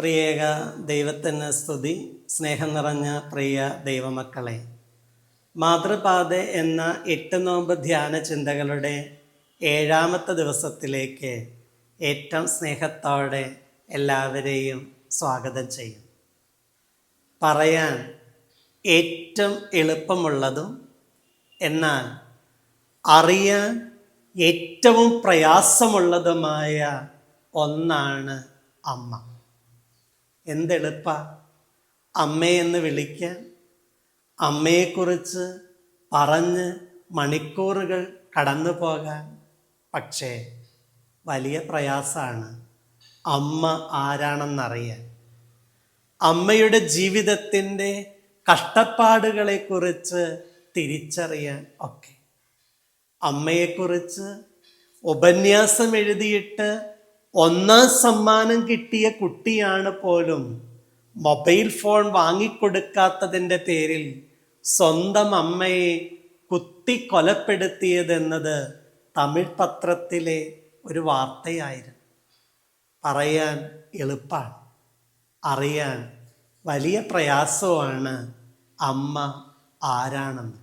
ത്രിയേക ദൈവത്തിന് സ്തുതി. സ്നേഹം നിറഞ്ഞ പ്രിയ ദൈവമക്കളെ മാതൃപാത എന്ന എട്ട് നോമ്പ് ധ്യാന ചിന്തകളുടെ ഏഴാമത്തെ ദിവസത്തിലേക്ക് ഏറ്റവും സ്നേഹത്തോടെ എല്ലാവരെയും സ്വാഗതം ചെയ്യും. പറയാൻ ഏറ്റവും എളുപ്പമുള്ളതും എന്നാൽ അറിയാൻ ഏറ്റവും പ്രയാസമുള്ളതുമായ ഒന്നാണ് അമ്മ. എന്തെളുപ്പ? അമ്മയെന്ന് വിളിക്കാൻ അമ്മയെക്കുറിച്ച് പറഞ്ഞ് മണിക്കൂറുകൾ കടന്നു പോകാൻ. പക്ഷേ വലിയ പ്രയാസമാണ് അമ്മ ആരാണെന്നറിയാൻ. അമ്മയുടെ ജീവിതത്തിന്റെ കഷ്ടപ്പാടുകളെക്കുറിച്ച് തിരിച്ചറിയാൻ ഒക്കെ. അമ്മയെക്കുറിച്ച് ഉപന്യാസം എഴുതിയിട്ട് ഒന്നാം സമ്മാനം കിട്ടിയ കുട്ടിയാണ് പോലും മൊബൈൽ ഫോൺ വാങ്ങിക്കൊടുക്കാത്തതിന്റെ പേരിൽ സ്വന്തം അമ്മയെ കുത്തി കൊലപ്പെടുത്തിയതെന്നത് തമിഴ് പത്രത്തിലെ ഒരു വാർത്തയായിരുന്നു. പറയാൻ എളുപ്പമാണ് അറിയാൻ വലിയ പ്രയാസമാണ് അമ്മ ആരാണെന്ന്.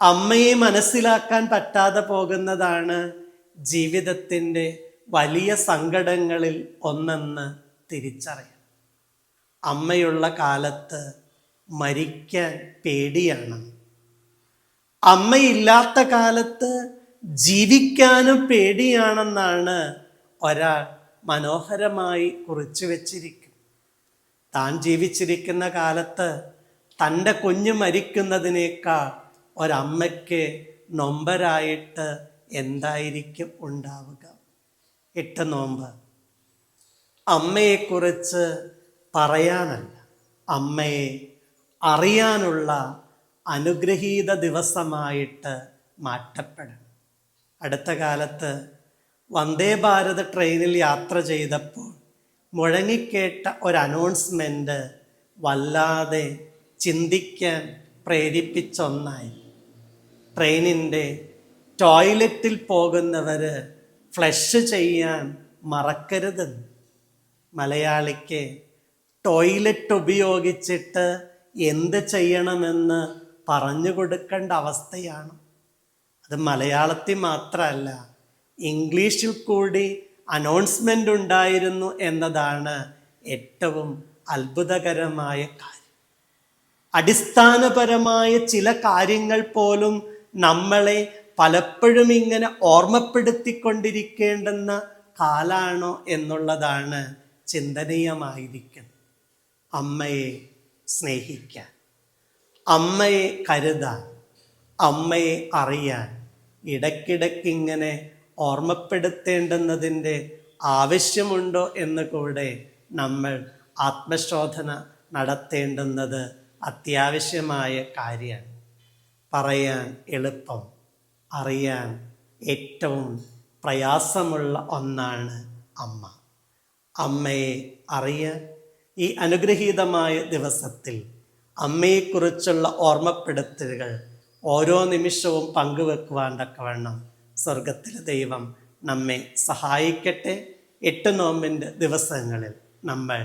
അമ്മയെ മനസ്സിലാക്കാൻ പറ്റാതെ പോകുന്നതാണ് ജീവിതത്തിന്റെ വലിയ സങ്കടങ്ങളിൽ ഒന്നെന്ന് തിരിച്ചറിയാം അമ്മയുള്ള കാലത്ത് മരിക്കാൻ പേടിയാണ്. അമ്മയില്ലാത്ത കാലത്ത് ജീവിക്കാനും പേടിയാണെന്നാണ് ഒരാൾ മനോഹരമായി കുറിച്ചു വച്ചിരിക്കും താൻ ജീവിച്ചിരിക്കുന്ന കാലത്ത് തന്റെ കുഞ്ഞ് മരിക്കുന്നതിനേക്കാൾ ഒരമ്മയ്ക്ക് നൊമ്പരായിട്ട് എന്തായിരിക്കും ഉണ്ടാവുക? എട്ട് നോമ്പ്. അമ്മയെക്കുറിച്ച് പറയാനല്ല. അമ്മയെ അറിയാനുള്ള അനുഗ്രഹീത ദിവസമായിട്ട് മാറ്റപ്പെടണം. അടുത്ത കാലത്ത് വന്ദേ ഭാരത് ട്രെയിനിൽ യാത്ര ചെയ്തപ്പോൾ മുഴങ്ങിക്കേട്ട ഒരു അനൗൺസ്മെന്റ് വല്ലാതെ ചിന്തിക്കാൻ പ്രേരിപ്പിച്ചൊന്നായി. ട്രെയിനിന്റെ ടോയ്ലറ്റിൽ പോകുന്നവർ ഫ്ലഷ് ചെയ്യാൻ മറക്കരുത് മലയാളിക്ക് ടോയ്ലറ്റ് ഉപയോഗിച്ചിട്ട് എന്ത് ചെയ്യണമെന്ന് പറഞ്ഞു കൊടുക്കേണ്ട അവസ്ഥയാണ്. അത് മലയാളത്തിൽ മാത്രമല്ല ഇംഗ്ലീഷിൽ കൂടി അനൗൺസ്മെന്റ് ഉണ്ടായിരുന്നു എന്നതാണ് ഏറ്റവും അത്ഭുതകരമായ കാര്യം. അടിസ്ഥാനപരമായ ചില കാര്യങ്ങൾ പോലും നമ്മളെ പലപ്പോഴും ഇങ്ങനെ ഓർമ്മപ്പെടുത്തിക്കൊണ്ടിരിക്കേണ്ടുന്ന കാലാണോ എന്നുള്ളതാണ് ചിന്തനീയമായിരിക്കുന്നത്. അമ്മയെ സ്നേഹിക്കാൻ അമ്മയെ കരുതാൻ അമ്മയെ അറിയാൻ ഇടയ്ക്കിടയ്ക്കിങ്ങനെ ഓർമ്മപ്പെടുത്തേണ്ടുന്നതിന്റെ ആവശ്യമുണ്ടോ എന്ന് കൂടെ നമ്മൾ ആത്മശോധന നടത്തേണ്ടുന്നത് അത്യാവശ്യമായ കാര്യമാണ്. പറയാൻ എളുപ്പം. അറിയാൻ ഏറ്റവും പ്രയാസമുള്ള ഒന്നാണ് അമ്മ. അമ്മയെ അറിയ ഈ അനുഗ്രഹീതമായ ദിവസത്തിൽ അമ്മയെക്കുറിച്ചുള്ള ഓർമ്മപ്പെടുത്തലുകൾ ഓരോ നിമിഷവും പങ്കുവെക്കുവാൻ തക്കവണ്ണം സ്വർഗത്തിലെ ദൈവം നമ്മെ സഹായിക്കട്ടെ. എട്ട് നോമ്പിന്റെ ദിവസങ്ങളിൽ നമ്മൾ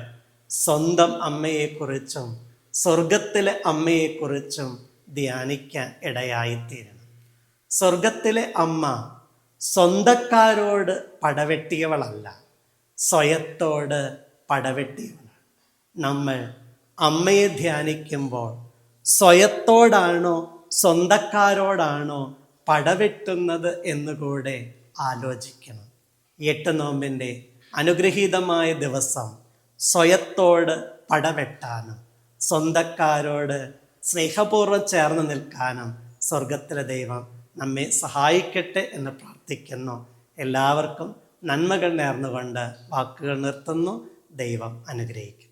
സ്വന്തം അമ്മയെക്കുറിച്ചും സ്വർഗത്തിലെ അമ്മയെക്കുറിച്ചും ധ്യാനിക്കാൻ ഇടയായിത്തീരണം. സ്വർഗത്തിലെ അമ്മ സ്വന്തക്കാരോട് പടവെട്ടിയവളല്ല സ്വയത്തോട് പടവെട്ടിയവളാണ്. നമ്മൾ അമ്മയെ ധ്യാനിക്കുമ്പോൾ സ്വയത്തോടാണോ സ്വന്തക്കാരോടാണോ പടവെട്ടുന്നത് എന്നുകൂടെ ആലോചിക്കണം. എട്ട് നോമ്പിന്റെ അനുഗ്രഹീതമായ ദിവസം സ്വയത്തോട് പടവെട്ടാനും സ്വന്തക്കാരോട് സ്നേഹപൂർവം ചേർന്ന് നിൽക്കാനും സ്വർഗത്തിലെ ദൈവം നമ്മെ സഹായിക്കട്ടെ എന്ന് പ്രാർത്ഥിക്കുന്നു. എല്ലാവർക്കും നന്മകൾ നേർന്നുകൊണ്ട് വാക്കുകൾ നിർത്തുന്നു. ദൈവം അനുഗ്രഹിക്കും